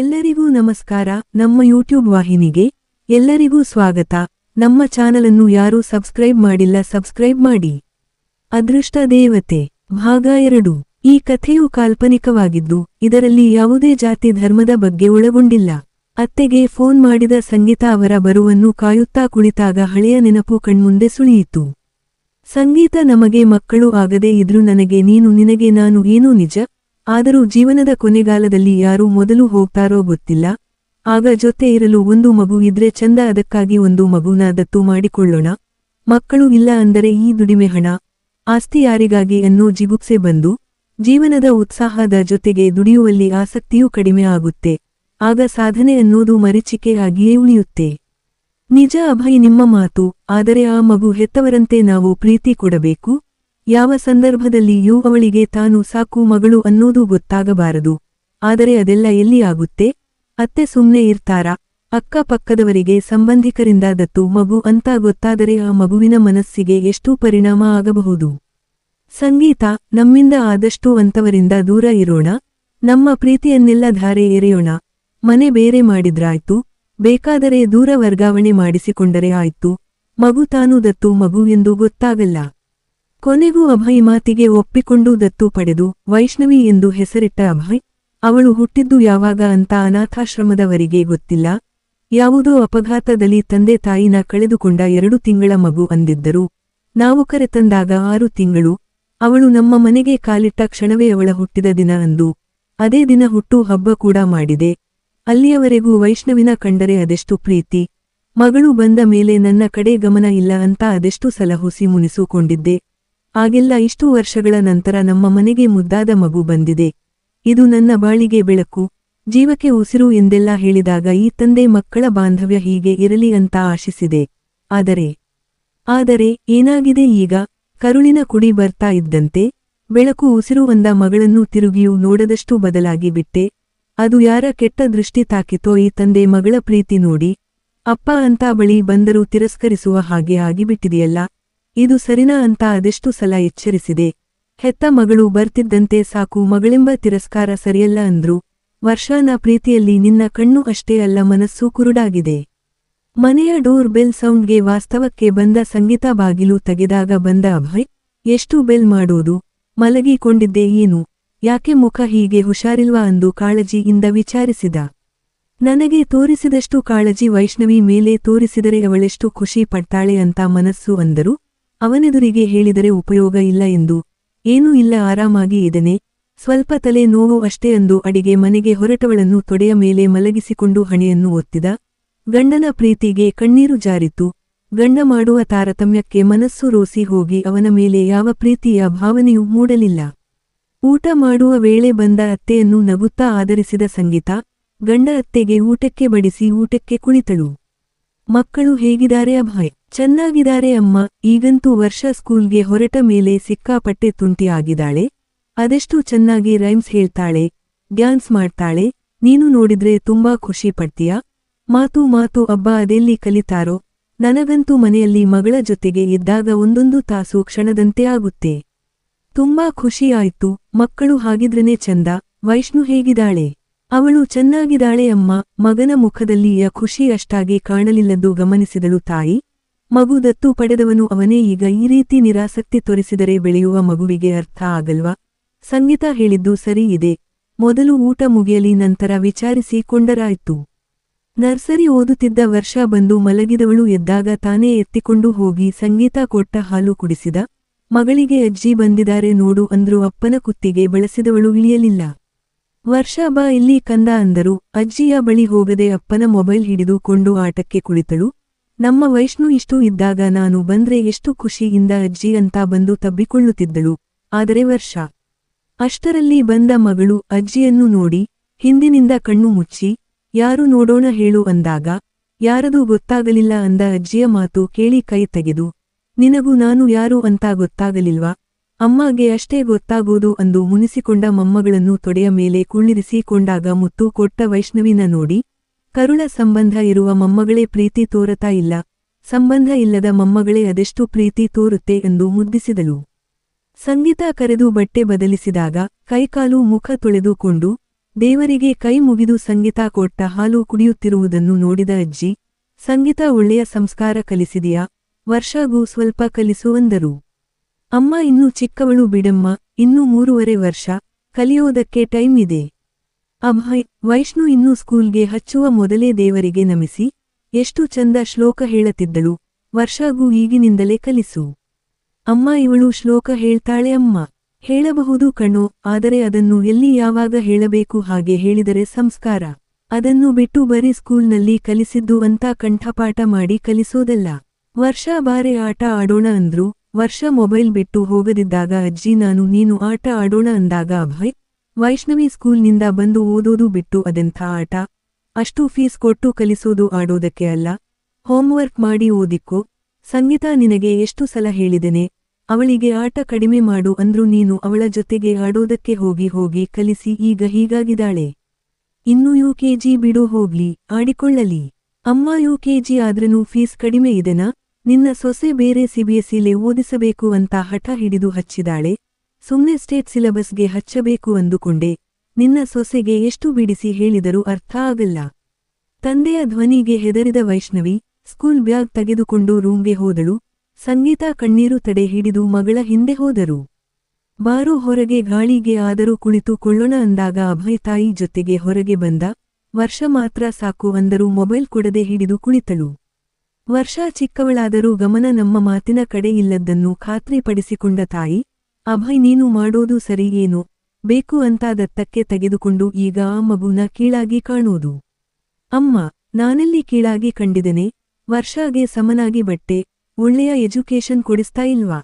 ಎಲ್ಲರಿಗೂ ನಮಸ್ಕಾರ. ನಮ್ಮ ಯೂಟ್ಯೂಬ್ ವಾಹಿನಿಗೆ ಎಲ್ಲರಿಗೂ ಸ್ವಾಗತ. ನಮ್ಮ ಚಾನಲನ್ನು ಯಾರೂ ಸಬ್ಸ್ಕ್ರೈಬ್ ಮಾಡಿಲ್ಲ ಸಬ್ಸ್ಕ್ರೈಬ್ ಮಾಡಿ. ಅದೃಷ್ಟ ದೇವತೆ. ಭಾಗ ಎರಡು. ಈ ಕಥೆಯು ಕಾಲ್ಪನಿಕವಾಗಿದ್ದು ಇದರಲ್ಲಿ ಯಾವುದೇ ಜಾತಿ ಧರ್ಮದ ಬಗ್ಗೆ ಒಳಗೊಂಡಿಲ್ಲ. ಅತ್ತೆಗೆ ಫೋನ್ ಮಾಡಿದ ಸಂಗೀತ ಅವರ ಬರುವನ್ನು ಕಾಯುತ್ತಾ ಕುಳಿತಾಗ ಹಳೆಯ ನೆನಪು ಕಣ್ಮುಂದೆ ಸುಳಿಯಿತು. ಸಂಗೀತ ನಮಗೆ ಮಕ್ಕಳು ಆಗದೇ ಇದ್ರೂ ನನಗೆ ನೀನು ನಿನಗೆ ನಾನು ಏನೂ ನಿಜ? ಆದರೂ ಜೀವನದ ಕೊನೆಗಾಲದಲ್ಲಿ ಯಾರು ಮೊದಲು ಹೋಗ್ತಾರೋ ಗೊತ್ತಿಲ್ಲ. ಆಗ ಜೊತೆ ಇರಲು ಒಂದು ಮಗು ಇದ್ರೆ ಚಂದ ಅದಕ್ಕಾಗಿ ಒಂದು ಮಗುನ ದತ್ತು ಮಾಡಿಕೊಳ್ಳೋಣ. ಮಕ್ಕಳು ಇಲ್ಲ ಅಂದರೆ ಈ ದುಡಿಮೆ ಹಣ. ಆಸ್ತಿ ಯಾರಿಗಾಗಿ ಅನ್ನೋ ಜಿಗುಪ್ಸೆ ಬಂದು, ಜೀವನದ ಉತ್ಸಾಹದ ಜೊತೆಗೆ ದುಡಿಯುವಲ್ಲಿ ಆಸಕ್ತಿಯೂ ಕಡಿಮೆ ಆಗುತ್ತೆ. ಆಗ ಸಾಧನೆ ಅನ್ನೋದು ಮರೀಚಿಕೆಯಾಗಿಯೇ ಉಳಿಯುತ್ತೆ. ನಿಜ ಅಭಯ್ ನಿಮ್ಮ ಮಾತು, ಆದರೆ ಆ ಮಗು ಹೆತ್ತವರಂತೆ ನಾವು ಪ್ರೀತಿ ಕೊಡಬೇಕು. ಯಾವ ಸಂದರ್ಭದಲ್ಲಿಯೂ ಅವಳಿಗೆ ತಾನು ಸಾಕು ಮಗಳು ಅನ್ನೋದು ಗೊತ್ತಾಗಬಾರದು. ಆದರೆ ಅದೆಲ್ಲ ಎಲ್ಲಿ ಆಗುತ್ತೆ? ಅತ್ತೆ ಸುಮ್ನೆ ಇರ್ತಾರಾ? ಅಕ್ಕಪಕ್ಕದವರಿಗೆ ಸಂಬಂಧಿಕರಿಂದ ದತ್ತು ಮಗು ಅಂತ ಗೊತ್ತಾದರೆ ಆ ಮಗುವಿನ ಮನಸ್ಸಿಗೆ ಎಷ್ಟು ಪರಿಣಾಮ ಆಗಬಹುದು. ಸಂಗೀತ, ನಮ್ಮಿಂದ ಆದಷ್ಟು ಅಂತವರಿಂದ ದೂರ ಇರೋಣ. ನಮ್ಮ ಪ್ರೀತಿಯನ್ನೆಲ್ಲ ಧಾರೆ ಎರೆಯೋಣ. ಮನೆ ಬೇರೆ ಮಾಡಿದ್ರಾಯ್ತು. ಬೇಕಾದರೆ ದೂರ ವರ್ಗಾವಣೆ ಮಾಡಿಸಿಕೊಂಡರೆ ಆಯ್ತು. ಮಗು ತಾನು ದತ್ತು ಮಗು ಎಂದು ಗೊತ್ತಾಗಲ್ಲ. ಕೊನೆಗೂ ಅಭಯ್ ಮಾತಿಗೆ ಒಪ್ಪಿಕೊಂಡು ದತ್ತು ಪಡೆದು ವೈಷ್ಣವಿ ಎಂದು ಹೆಸರಿಟ್ಟ ಅಭಯ್, ಅವಳು ಹುಟ್ಟಿದ್ದು ಯಾವಾಗ ಅಂತ ಅನಾಥಾಶ್ರಮದವರಿಗೆ ಗೊತ್ತಿಲ್ಲ. ಯಾವುದೋ ಅಪಘಾತದಲ್ಲಿ ತಂದೆ ತಾಯಿನ ಕಳೆದುಕೊಂಡ ಎರಡು ತಿಂಗಳ ಮಗು ಅಂದಿದ್ದರು. ನಾವು ಕರೆತಂದಾಗ ಆರು ತಿಂಗಳು. ಅವಳು ನಮ್ಮ ಮನೆಗೆ ಕಾಲಿಟ್ಟ ಕ್ಷಣವೇ ಅವಳ ಹುಟ್ಟಿದ ದಿನ ಅಂದು. ಅದೇ ದಿನ ಹುಟ್ಟು ಹಬ್ಬ ಕೂಡ ಮಾಡಿದೆ. ಅಲ್ಲಿಯವರೆಗೂ ವೈಷ್ಣವಿನ ಕಂಡರೆ ಅದೆಷ್ಟು ಪ್ರೀತಿ. ಮಗಳು ಬಂದ ಮೇಲೆ ನನ್ನ ಕಡೆ ಗಮನ ಇಲ್ಲ ಅಂತ ಅದೆಷ್ಟು ಸಲಹುಸಿ ಮುನಿಸುಕೊಂಡಿದ್ದೆ. ಆಗೆಲ್ಲ, ಇಷ್ಟು ವರ್ಷಗಳ ನಂತರ ನಮ್ಮ ಮನೆಗೆ ಮುದ್ದಾದ ಮಗು ಬಂದಿದೆ. ಇದು ನನ್ನ ಬಾಳಿಗೆ ಬೆಳಕು. ಜೀವಕ್ಕೆ ಉಸಿರು ಎಂದೆಲ್ಲ ಹೇಳಿದಾಗ ಈ ತಂದೆ ಮಕ್ಕಳ ಬಾಂಧವ್ಯ ಹೀಗೆ ಇರಲಿ ಅಂತ ಆಶಿಸಿದೆ. ಆದರೆ ಆದರೆ ಏನಾಗಿದೆ ಈಗ? ಕರುಳಿನ ಕುಡಿ ಬರ್ತಾ ಇದ್ದಂತೆ, ಬೆಳಕು ಉಸಿರು ಬಂದ ಮಗಳನ್ನು ತಿರುಗಿಯೂ ನೋಡದಷ್ಟು ಬದಲಾಗಿ ಬಿಟ್ಟೆ. ಅದು ಯಾರ ಕೆಟ್ಟ ದೃಷ್ಟಿ ತಾಕಿತೋ ಈ ತಂದೆ ಮಗಳ ಪ್ರೀತಿ ನೋಡಿ, ಅಪ್ಪ ಅಂತ ಬಳಿ ಬಂದರೂ ತಿರಸ್ಕರಿಸುವ ಹಾಗೆ ಆಗಿಬಿಟ್ಟಿದೆಯಲ್ಲ. ಇದು ಸರಿನಾ ಅಂತ ಅದೆಷ್ಟು ಸಲ ಎಚ್ಚರಿಸಿದೆ. ಹೆತ್ತ ಮಗಳು ಬರ್ತಿದ್ದಂತೆ ಸಾಕು ಮಗಳೆಂಬ ತಿರಸ್ಕಾರ ಸರಿಯಲ್ಲ ಅಂದ್ರು. ವರ್ಷಾನ ಪ್ರೀತಿಯಲ್ಲಿ ನಿನ್ನ ಕಣ್ಣು ಅಷ್ಟೇ ಅಲ್ಲ ಮನಸ್ಸು ಕುರುಡಾಗಿದೆ. ಮನೆಯ ಡೋರ್ ಬೆಲ್ ಸೌಂಡ್ಗೆ ವಾಸ್ತವಕ್ಕೆ ಬಂದ ಸಂಗೀತ ಬಾಗಿಲು ತೆಗೆದಾಗ ಬಂದ ಅಭಯ್, ಎಷ್ಟು ಬೆಲ್ ಮಾಡೋದು? ಮಲಗಿಕೊಂಡಿದ್ದೆ ಏನು? ಯಾಕೆ ಮುಖ ಹೀಗೆ ಹುಷಾರಿಲ್ವಾ ಅಂದು ಕಾಳಜಿಯಿಂದ ವಿಚಾರಿಸಿದ. ನನಗೆ ತೋರಿಸಿದಷ್ಟು ಕಾಳಜಿ ವೈಷ್ಣವಿ ಮೇಲೆ ತೋರಿಸಿದರೆ ಅವಳೆಷ್ಟು ಖುಷಿ ಪಡ್ತಾಳೆ ಅಂತ ಮನಸ್ಸು ಅಂದರು. ಅವನೆದುರಿಗೆ ಹೇಳಿದರೆ ಉಪಯೋಗ ಇಲ್ಲ ಎಂದು. ಏನೂ ಇಲ್ಲ, ಆರಾಮಾಗಿ ಇದನೆ ಸ್ವಲ್ಪ ತಲೆ ನೋವು ಅಷ್ಟೇ ಅಂದು ಅಡಿಗೆ ಮನೆಗೆ ಹೊರಟವಳನ್ನು ತೊಡೆಯ ಮೇಲೆ ಮಲಗಿಸಿಕೊಂಡು ಹಣೆಯನ್ನು ಒತ್ತಿದ. ಗಂಡನ ಪ್ರೀತಿಗೆ ಕಣ್ಣೀರು ಜಾರಿತು. ಗಂಡ ಮಾಡುವ ತಾರತಮ್ಯಕ್ಕೆ ಮನಸ್ಸು ರೋಸಿ ಹೋಗಿ ಅವನ ಮೇಲೆ ಯಾವ ಪ್ರೀತಿಯ ಭಾವನೆಯೂ ಮೂಡಲಿಲ್ಲ. ಊಟ ಮಾಡುವ ವೇಳೆ ಬಂದ ಅತ್ತೆಯನ್ನು ನಗುತ್ತಾ ಆಧರಿಸಿದ ಸಂಗೀತ, ಗಂಡ ಅತ್ತೆಗೆ ಊಟಕ್ಕೆ ಬಡಿಸಿ ಊಟಕ್ಕೆ ಕುಳಿತಳು ಮಕ್ಕಳು ಹೇಗಿದ್ದಾರೆ ಅಭಯ್? ಚೆನ್ನಾಗಿದ್ದಾರೆ ಅಮ್ಮ, ಈಗಂತೂ ವರ್ಷ ಸ್ಕೂಲ್ಗೆ ಹೊರಟ ಮೇಲೆ ಸಿಕ್ಕಾಪಟ್ಟೆ ತುಂಟಿ ಆಗಿದ್ದಾಳೆ. ಅದೆಷ್ಟು ಚೆನ್ನಾಗಿ ರೈಮ್ಸ್ ಹೇಳ್ತಾಳೆ, ಡ್ಯಾನ್ಸ್ ಮಾಡ್ತಾಳೆ, ನೀನು ನೋಡಿದ್ರೆ ತುಂಬಾ ಖುಷಿ ಪಡ್ತೀಯ? ಮಾತು ಮಾತು, ಅಬ್ಬ, ಅದೆಲ್ಲಿ ಕಲಿತಾರೋ? ನನಗಂತೂ ಮನೆಯಲ್ಲಿ ಮಗಳ ಜೊತೆಗೆ ಇದ್ದಾಗ ಒಂದೊಂದು ತಾಸು ಕ್ಷಣದಂತೆ ಆಗುತ್ತೆ. ತುಂಬಾ ಖುಷಿಯಾಯ್ತು ಮಕ್ಕಳು ಹಾಗಿದ್ರನೇ ಚಂದ, ವೈಷ್ಣು ಹೇಗಿದ್ದಾಳೆ? ಅವಳು ಚೆನ್ನಾಗಿದ್ದಾಳೆ ಅಮ್ಮ, ಮಗನ ಮುಖದಲ್ಲಿಯ ಖುಷಿ ಅಷ್ಟಾಗಿ ಕಾಣಲಿಲ್ಲದ್ದು ಗಮನಿಸಿದಳು ತಾಯಿ. ಮಗು ದತ್ತು ಪಡೆದವನು ಅವನೇ ಈಗ ಈ ರೀತಿ ನಿರಾಸಕ್ತಿ ತೋರಿಸಿದರೆ ಬೆಳೆಯುವ ಮಗುವಿಗೆ ಅರ್ಥ ಆಗಲ್ವಾ? ಸಂಗೀತ ಹೇಳಿದ್ದು ಸರಿ ಇದೆ. ಮೊದಲು ಊಟ ಮುಗಿಯಲಿ, ನಂತರ ವಿಚಾರಿಸಿ ಕೊಂಡರಾಯ್ತು. ನರ್ಸರಿ ಓದುತ್ತಿದ್ದ ವರ್ಷ ಬಂದು ಮಲಗಿದವಳು ಎದ್ದಾಗ ತಾನೇ ಎತ್ತಿಕೊಂಡು ಹೋಗಿ ಸಂಗೀತ ಕೊಟ್ಟ ಹಾಲು ಕುಡಿಸಿದ. ಮಗಳಿಗೆ ಅಜ್ಜಿ ಬಂದಿದ್ದಾರೆ ನೋಡು ಅಂದ್ರು ಅಪ್ಪನ ಕುತ್ತಿಗೆ ಬಳಸಿದವಳು ಇಳಿಯಲಿಲ್ಲ. ವರ್ಷ ಬಾ ಇಲ್ಲಿ ಕಂದ ಅಂದರು. ಅಜ್ಜಿಯ ಬಳಿ ಹೋಗದೆ ಅಪ್ಪನ ಮೊಬೈಲ್ ಹಿಡಿದುಕೊಂಡು ಆಟಕ್ಕೆ ಕುಳಿತಳು. ನಮ್ಮ ವೈಷ್ಣು ಇಷ್ಟು ಇದ್ದಾಗ ನಾನು ಬಂದ್ರೆ ಎಷ್ಟು ಖುಷಿಯಿಂದ ಅಜ್ಜಿ ಅಂತ ಬಂದು ತಬ್ಬಿಕೊಳ್ಳುತ್ತಿದ್ದಳು. ಆದರೆ ವರ್ಷ ಅಷ್ಟರಲ್ಲಿ ಬಂದ ಮಗಳು ಅಜ್ಜಿಯನ್ನು ನೋಡಿ ಹಿಂದಿನಿಂದ ಕಣ್ಣು ಮುಚ್ಚಿ, ಯಾರು ನೋಡೋಣ ಹೇಳು ಅಂದಾಗ, ಯಾರದೂ ಗೊತ್ತಾಗಲಿಲ್ಲ ಅಂದ ಅಜ್ಜಿಯ ಮಾತು ಕೇಳಿ ಕೈ ತೆಗೆದು, ನಿನಗೂ ನಾನು ಯಾರು ಅಂತ ಗೊತ್ತಾಗಲಿಲ್ವಾ? ಅಮ್ಮಗೆ ಅಷ್ಟೇ ಗೊತ್ತಾಗೋದು ಅಂದು ಮುನಿಸಿಕೊಂಡ ಮೊಮ್ಮಗಳನ್ನು ತೊಡೆಯ ಮೇಲೆ ಕುಳ್ಳಿರಿಸಿಕೊಂಡಾಗ ಮುತ್ತು ಕೊಟ್ಟ ವೈಷ್ಣವಿನ ನೋಡಿ ಕರುಳ ಸಂಬಂಧ ಇರುವ ಮೊಮ್ಮಗಳೇ ಪ್ರೀತಿ ತೋರತಾ ಇಲ್ಲ. ಸಂಬಂಧ ಇಲ್ಲದ ಮೊಮ್ಮಗಳೇ ಅದೆಷ್ಟು ಪ್ರೀತಿ ತೋರುತ್ತೆ ಎಂದು ಮುದ್ದಿಸಿದಳು. ಸಂಗೀತ ಕರೆದು ಬಟ್ಟೆ ಬದಲಿಸಿದಾಗ ಕೈಕಾಲು ಮುಖ ತೊಳೆದುಕೊಂಡು ದೇವರಿಗೆ ಕೈ ಮುಗಿದು ಸಂಗೀತ ಕೊಟ್ಟ ಹಾಲು ಕುಡಿಯುತ್ತಿರುವುದನ್ನು ನೋಡಿದ ಅಜ್ಜಿ, ಸಂಗೀತ ಒಳ್ಳೆಯ ಸಂಸ್ಕಾರ ಕಲಿಸಿದೆಯಾ? ವರ್ಷಗೂ ಸ್ವಲ್ಪ ಕಲಿಸುವಂದರು ಅಮ್ಮ, ಇನ್ನೂ ಚಿಕ್ಕವಳು ಬಿಡಮ್ಮ, ಇನ್ನೂ ಮೂರುವರೆ ವರ್ಷ ಕಲಿಯೋದಕ್ಕೆ ಟೈಮ್ ಇದೆ. ಅಭಯ್, ವೈಷ್ಣು ಇನ್ನೂ ಸ್ಕೂಲ್ಗೆ ಹಚ್ಚುವ ಮೊದಲೇ ದೇವರಿಗೆ ನಮಿಸಿ, ಎಷ್ಟು ಚಂದ ಶ್ಲೋಕ ಹೇಳತಿದ್ದಳು, ವರ್ಷಗೂ ಈಗಿನಿಂದಲೇ ಕಲಿಸು. ಅಮ್ಮ ಇವಳು ಶ್ಲೋಕ ಹೇಳ್ತಾಳೆ ಅಮ್ಮ. ಹೇಳಬಹುದು ಕಣೋ, ಆದರೆ ಅದನ್ನು ಎಲ್ಲಿ ಯಾವಾಗ ಹೇಳಬೇಕು ಹಾಗೆ ಹೇಳಿದರೆ ಸಂಸ್ಕಾರ. ಅದನ್ನು ಬಿಟ್ಟು ಬರೀ ಸ್ಕೂಲ್ನಲ್ಲಿ ಕಲಿಸಿದ್ದು ಅಂತ ಕಂಠಪಾಠ ಮಾಡಿ ಕಲಿಸೋದಲ್ಲ. ವರ್ಷ ಬಾರೆ ಆಟ ಆಡೋಣ ಅಂದ್ರು, ವರ್ಷ ಮೊಬೈಲ್ ಬಿಟ್ಟು ಹೋಗದಿದ್ದಾಗ ಅಜ್ಜಿ ನಾನು ನೀನು ಆಟ ಆಡೋಣ ಅಂದಾಗ ಅಭಯ್ ವೈಷ್ಣವಿ ಸ್ಕೂಲ್ನಿಂದ ಬಂದು ಓದೋದು ಬಿಟ್ಟು ಅದೆಂಥ ಆಟ? ಅಷ್ಟು ಫೀಸ್ ಕೊಟ್ಟು ಕಲಿಸೋದು ಆಡೋದಕ್ಕೆ ಅಲ್ಲ. ಹೋಮ್ವರ್ಕ್ ಮಾಡಿ ಓದಿಕ್ಕೋ ಸಂಗೀತ ನಿನಗೆ ಎಷ್ಟು ಸಲ ಹೇಳಿದೆನೆ? ಅವಳಿಗೆ ಆಟ ಕಡಿಮೆ ಮಾಡು ಅಂದ್ರು ನೀನು ಅವಳ ಜೊತೆಗೆ ಆಡೋದಕ್ಕೆ ಹೋಗಿ ಹೋಗಿ ಕಲಿಸಿ ಈಗ ಹೀಗಾಗಿದ್ದಾಳೆ. ಇನ್ನು ಯುಕೆಜಿ ಬಿಡು ಹೋಗ್ಲಿ, ಆಡಿಕೊಳ್ಳಲಿ. ಅಮ್ಮ ಯುಕೆಜಿ ಆದ್ರೂ ಫೀಸ್ ಕಡಿಮೆ ಇದೆನಾ? ನಿನ್ನ ಸೊಸೆ ಬೇರೆ ಸಿಬಿಎಸ್ಇಲೆ ಓದಿಸಬೇಕು ಅಂತ ಹಠ ಹಿಡಿದು ಹಚ್ಚಿದಾಳೆ. ಸುಮ್ನೆ ಸ್ಟೇಟ್ ಸಿಲಬಸ್ಗೆ ಹಚ್ಚಬೇಕು ಅಂದುಕೊಂಡೆ. ನಿನ್ನ ಸೊಸೆಗೆ ಎಷ್ಟು ಬಿಡಿಸಿ ಹೇಳಿದರೂ ಅರ್ಥ ಆಗಲ್ಲ. ತಂದೆಯ ಧ್ವನಿಗೆ ಹೆದರಿದ ವೈಷ್ಣವಿ, ಸ್ಕೂಲ್ ಬ್ಯಾಗ್ ತೆಗೆದುಕೊಂಡು ರೂಮ್ಗೆ ಹೋದಳು. ಸಂಗೀತ ಕಣ್ಣೀರು ತಡೆ ಹಿಡಿದು ಮಗಳ ಹಿಂದೆ ಹೋದರು. ಬಾರು ಹೊರಗೆ ಗಾಳಿಗೆ ಆದರೂ ಕುಳಿತು ಕೊಳ್ಳೋಣ ಅಂದಾಗ ಅಭಯ ತಾಯಿ ಜೊತೆಗೆ ಹೊರಗೆ ಬಂದ. ವರ್ಷ ಮಾತ್ರ ಸಾಕು ಅಂದರೂ ಮೊಬೈಲ್ ಕೊಡದೆ ಹಿಡಿದು ಕುಳಿತಳು. ವರ್ಷ ಚಿಕ್ಕವಳಾದರೂ ಗಮನ ನಮ್ಮ ಮಾತಿನ ಕಡೆ ಇಲ್ಲದ್ದನ್ನು ಖಾತ್ರಿಪಡಿಸಿಕೊಂಡ ತಾಯಿ ಅಭಯ್, ನೀನು ಮಾಡೋದು ಸರಿ ಬೇಕು ಅಂತ ದತ್ತಕ್ಕೆ ತೆಗೆದುಕೊಂಡು ಈಗ ಆ ಮಗುನ ಕೀಳಾಗಿ ಕಾಣೋದು. ಅಮ್ಮ, ನಾನೆಲ್ಲಿ ಕೀಳಾಗಿ ಕಂಡಿದೆನೆ ವರ್ಷಾಗೆ ಸಮನಾಗಿ ಬಟ್ಟೆ, ಒಳ್ಳೆಯ ಎಜುಕೇಶನ್ ಕೊಡಿಸ್ತಾ ಇಲ್ವಾ?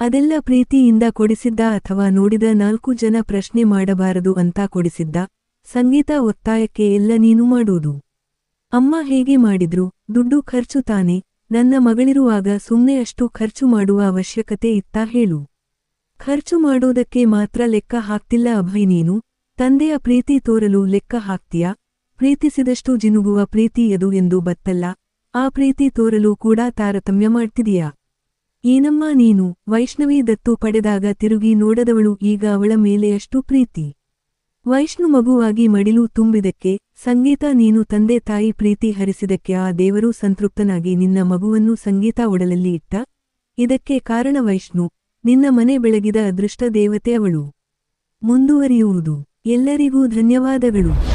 ಅದೆಲ್ಲ ಪ್ರೀತಿಯಿಂದ ಕೊಡಿಸಿದ್ದ ಅಥವಾ ನೋಡಿದ ನಾಲ್ಕು ಜನ ಪ್ರಶ್ನೆ ಮಾಡಬಾರದು ಅಂತ ಕೊಡಿಸಿದ್ದ ಸಂಗೀತ ಒತ್ತಾಯಕ್ಕೆ ಎಲ್ಲ ನೀನು ಮಾಡೋದು. ಅಮ್ಮ ಹೇಗೆ ಮಾಡಿದ್ರು? ದುಡ್ಡು ಖರ್ಚು ತಾನೆ. ನನ್ನ ಮಗಳಿರುವಾಗ ಸುಮ್ಮನೆ ಅಷ್ಟು ಖರ್ಚು ಮಾಡುವ ಅವಶ್ಯಕತೆ ಇತ್ತಾ ಹೇಳು. ಖರ್ಚು ಮಾಡೋದಕ್ಕೆ ಮಾತ್ರ ಲೆಕ್ಕ ಹಾಕ್ತಿಲ್ಲ ಅಭಯ್, ನೀನು ತಂದೆಯ ಪ್ರೀತಿ ತೋರಲು ಲೆಕ್ಕ ಹಾಕ್ತೀಯಾ? ಪ್ರೀತಿಸಿದಷ್ಟು ಜಿನುಗುವ ಪ್ರೀತಿ ಎದು ಎಂದು ಬತ್ತಲ್ಲ. ಆ ಪ್ರೀತಿ ತೋರಲು ಕೂಡ ತಾರತಮ್ಯ ಮಾಡ್ತಿದೀಯಾ? ಏನಮ್ಮ ನೀನು? ವೈಷ್ಣವಿ ದತ್ತು ಪಡೆದಾಗ ತಿರುಗಿ ನೋಡದವಳು ಈಗ ಅವಳ ಮೇಲೆಯಷ್ಟು ಪ್ರೀತಿ. ವೈಷ್ಣು ಮಗುವಾಗಿ ಮಡಿಲು ತುಂಬಿದಕ್ಕೆ, ಸಂಗೀತ ನೀನು ತಂದೆ ತಾಯಿ ಪ್ರೀತಿ ಹರಿಸಿದಕ್ಕೆ ಆ ದೇವರು ಸಂತೃಪ್ತನಾಗಿ ನಿನ್ನ ಮಗುವನ್ನು ಸಂಗೀತ ಒಡಲಲ್ಲಿ ಇಟ್ಟ. ಇದಕ್ಕೆ ಕಾರಣ ವೈಷ್ಣು ನಿನ್ನ ಮನೆ ಬೆಳಗಿದ ಅದೃಷ್ಟ ದೇವತೆ ಅವಳು. ಮುಂದುವರಿಯುವುದು. ಎಲ್ಲರಿಗೂ ಧನ್ಯವಾದಗಳು.